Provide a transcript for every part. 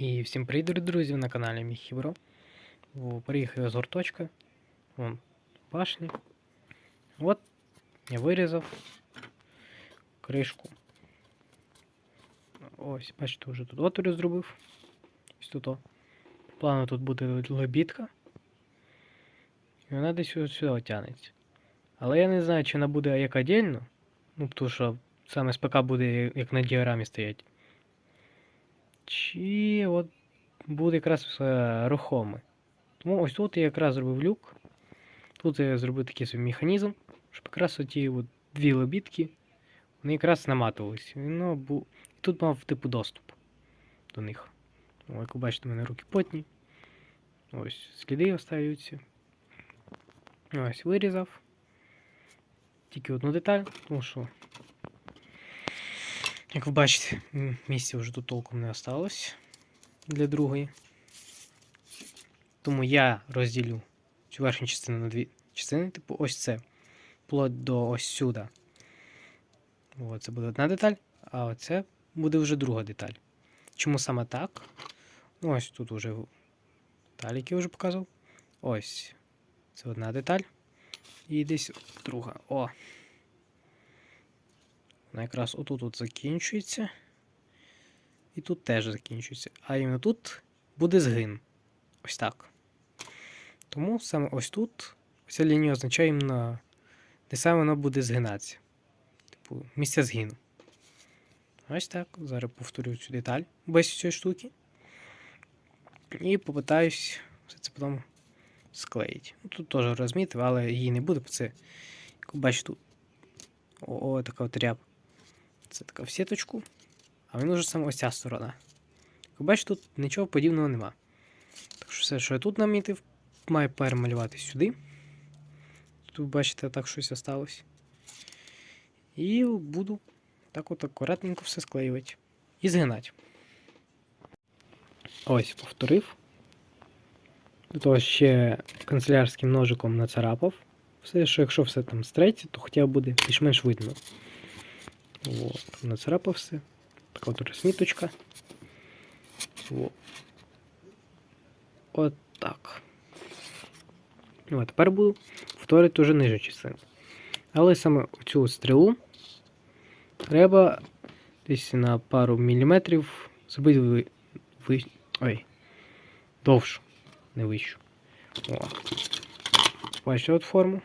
Всім привіт, друзі, на каналі Міхібро. Приїхав я з гурточка. Вон башня. От я вирізав кришку. Ось, бачите, вже тут отвір зробив. Ось тут. Плану тут буде лебідка. І вона десь ось сюди отягнеться. Але я не знаю, чи вона буде як отдельно. Ну, тому що саме СПК буде як на діаграмі стоять. Чи от буде якраз рухоме. Тому ось тут я якраз зробив люк. Тут я зробив такий собі механізм, щоб якраз оті от дві лебідки, вони якраз наматувалися. Ну, бу... Тут мав типу доступ до них. О, як ви бачите, у мене руки потні. Ось сліди остаються. Ось вирізав. Тільки одну деталь, тому що, як ви бачите, місця вже тут толком не осталось для другої. Тому я розділю цю верхню частину на дві частини, типу ось це. Вплоть до ось сюди. О, це буде одна деталь, а оце буде вже друга деталь. Чому саме так? Ну, ось тут вже деталь, який я вже показував. Ось. Це одна деталь. І десь друга. О. Вона якраз отут от закінчується. І тут теж закінчується. А іменно тут буде згин. Ось так. Тому саме ось тут ця лінія означає іменно, де саме воно буде згинатися. Типу, місце згину. Ось так. Зараз повторю цю деталь без цієї штуки. І попитаюсь все це потім склеїти. Ну, тут теж розмітив, але її не буде, бо це, як бачите, тут о, така от ряб. Це така в сіточку. А мені вже саме ось ця сторона. Як бачите, тут нічого подібного нема. Так що все, що я тут намітив, маю перемалювати сюди. Тут, бачите, так щось осталось. І буду так от акуратненько все склеювати. І згинати. Ось, повторив. До того ще канцелярським ножиком нацарапав. Все, що якщо все там стреться, то хоча б буде більш-менш видно. От, нацарапав все. Така от розміточка. Во. От так. Ну, а тепер буду повторити вже нижню частину. Але саме цю стрілу треба десь на пару міліметрів зробити ви, ви, ой, довшу, не вищу. О. Бачите от форму.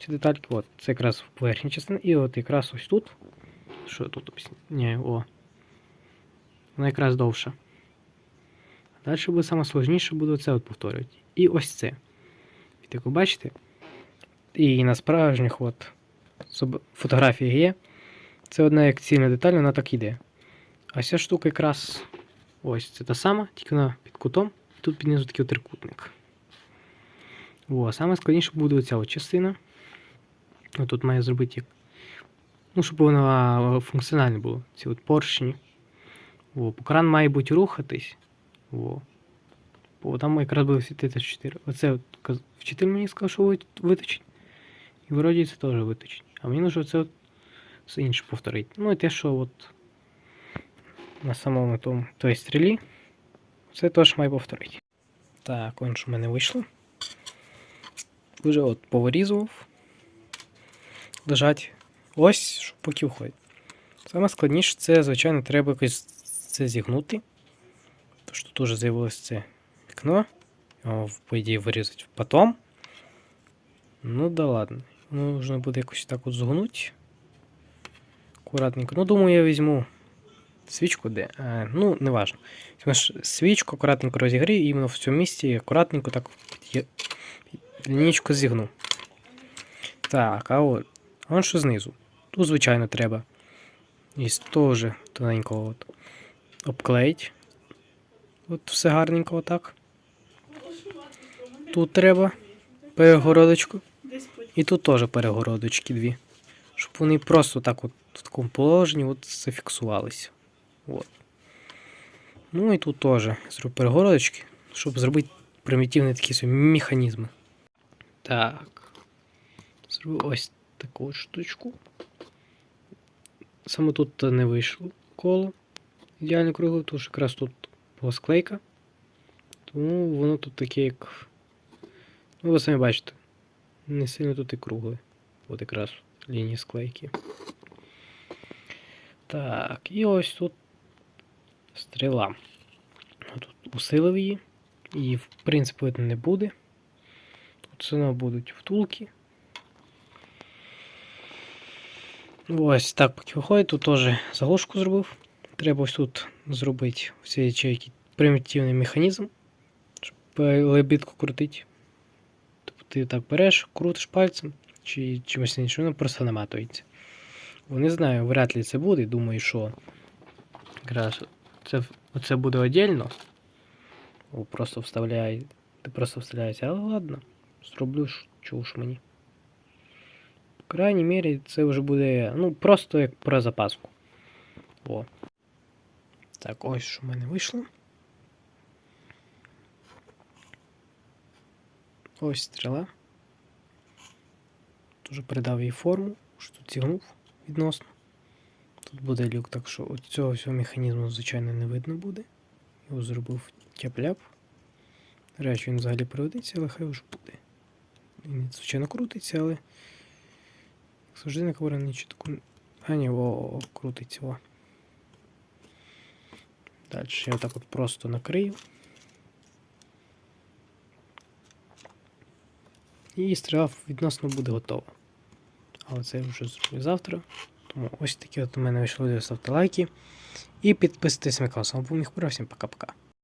Ці детальки. От, це якраз верхня частина. І от якраз ось тут. Що тут? ось? Ні, о. Вона якраз довша. Далі буде саме сложніше буде це от повторювати. І ось це. І так ви бачите. І на справжніх от фотографіях є. Це одна як цільна деталь, вона так йде. А ця штука якраз ось це та сама, тільки вона під кутом. І тут піднизу такий трикутник. О, саме складніше буде оця от частина. Тут має зробити як. Ну, щоб вона функціональна була. Ці от поршні. О, бо кран має бути рухатись. О. Бо там якраз буде світити 4. Оце от вчитель мені сказав, що виточить. І вроді це теж виточить. А мені нужно це от все інше повторити. Ну і те, що от на самому тому той стрілі. Це теж має повторити. Так, он що в мене вийшло. Вже от повирізував. Лежать. Ось, що поки входить. Саме складніше це, звичайно, треба якось це зігнути. То що тут уже з'явилось це вікно. Його, по ідеї, вирізати потом. Ну да ладно. Ну, нужно буде якось так от згнути. Акуратненько. Ну, думаю, я візьму свічку де. А, ну, не важно. Свічку, акуратненько розігрію, іменно в цьому місці акуратненько так лінійку зігну. Так, а от. А он що знизу. Тут, звичайно, треба. І теж тоненько от обклеїть. От все гарненько отак. Тут треба перегородочку. І тут теж перегородочки дві. Щоб вони просто так от в такому положенні от зафіксувалися. От. Ну і тут теж зроблю перегородочки, щоб зробити примітивні такі собі механізми. Так. Зроблю ось таку штучку. Саме тут не вийшло коло. Ідеально кругле, тому що якраз тут була склейка. Тому воно тут таке, як. Ну, ви самі бачите. Не сильно тут і кругле. От якраз лінії склейки. Так, і ось тут стріла. Тут усилив її. Її, в принципі, не буде. Тут все одно будуть втулки. Ось так поки виходить, тут теж заглушку зробив. Треба ось тут зробити в цій ячейці примітивний механізм, щоб лебідку крутити. Тобто ти так береш, крутиш пальцем чи чимось іншим, воно просто наматується. Бо не знаю, вряд ли це буде. Думаю, що якраз це, це буде віддільно. Просто вставляє. Ти просто вставляється, але ладно, зроблю ж чуш мені. Крайній мірі, це вже буде, ну, просто як про запаску. О. Так, ось що в мене вийшло. Ось стріла. Дуже передав їй форму, що тут зігнув відносно. Тут буде люк, так що от цього всього механізму, звичайно, не видно буде. Його зробив тяп-ляп. Речі він взагалі пригодиться, але хай вже буде. Він, звичайно, крутиться, але. Як завжди на не чітко. А ні, о, о, крутиться, о. Далі я отак от просто накрию. І стріла відносно буде готова. Але це я вже зроблю завтра. Тому ось такі от у мене вийшли. Ставте лайки. І підписуйтесь на канал. З був Міхпура. Всім пока-пока.